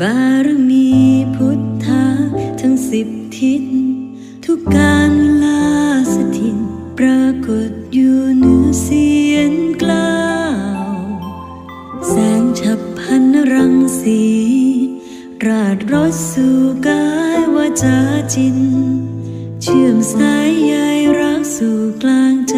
บารมีพุทธะทั้งสิบทิศ ทุกการเวลาสถิตปรากฏอยู่เหนือเสียนกล้าว แสงฉับพันรังสี ราดร้อยสู่กายวาจาจิน เชื่อมสายใยรักสู่กลางใจ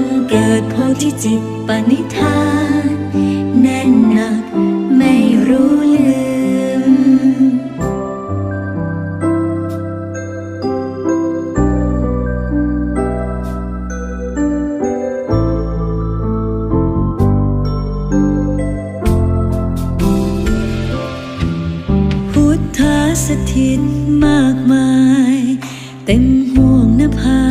งเกิดโพธิจิตปณิธานแน่นหนักไม่รู้ลืม พุทธาสถิตมากมาย เต็มห่วงนภา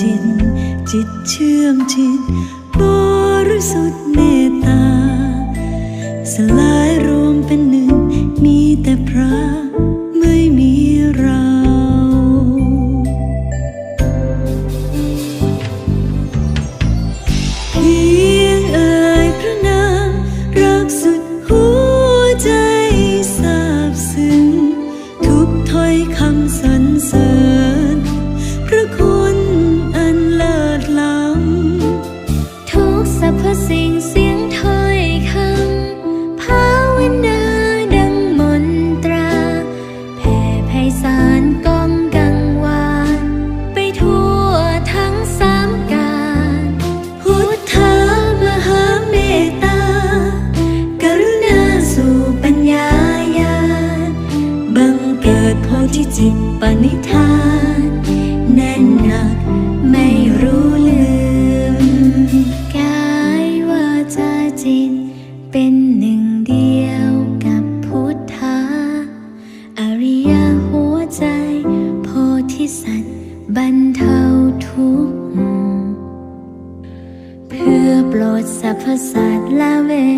จิต จิตเชื่อมจิต บริสุทธิ์เมตตาสลา กิดโพธิจิตปณิธานแน่นหนักไม่รู้ลืม กายว่าจาจิต เป็นหนึ่งเดียวกับพุทธาอริยหัวใจ โพธิสัตว์บรรเทาทุกข์ เพื่อโปรดสรรพสัตว์ละเวไนย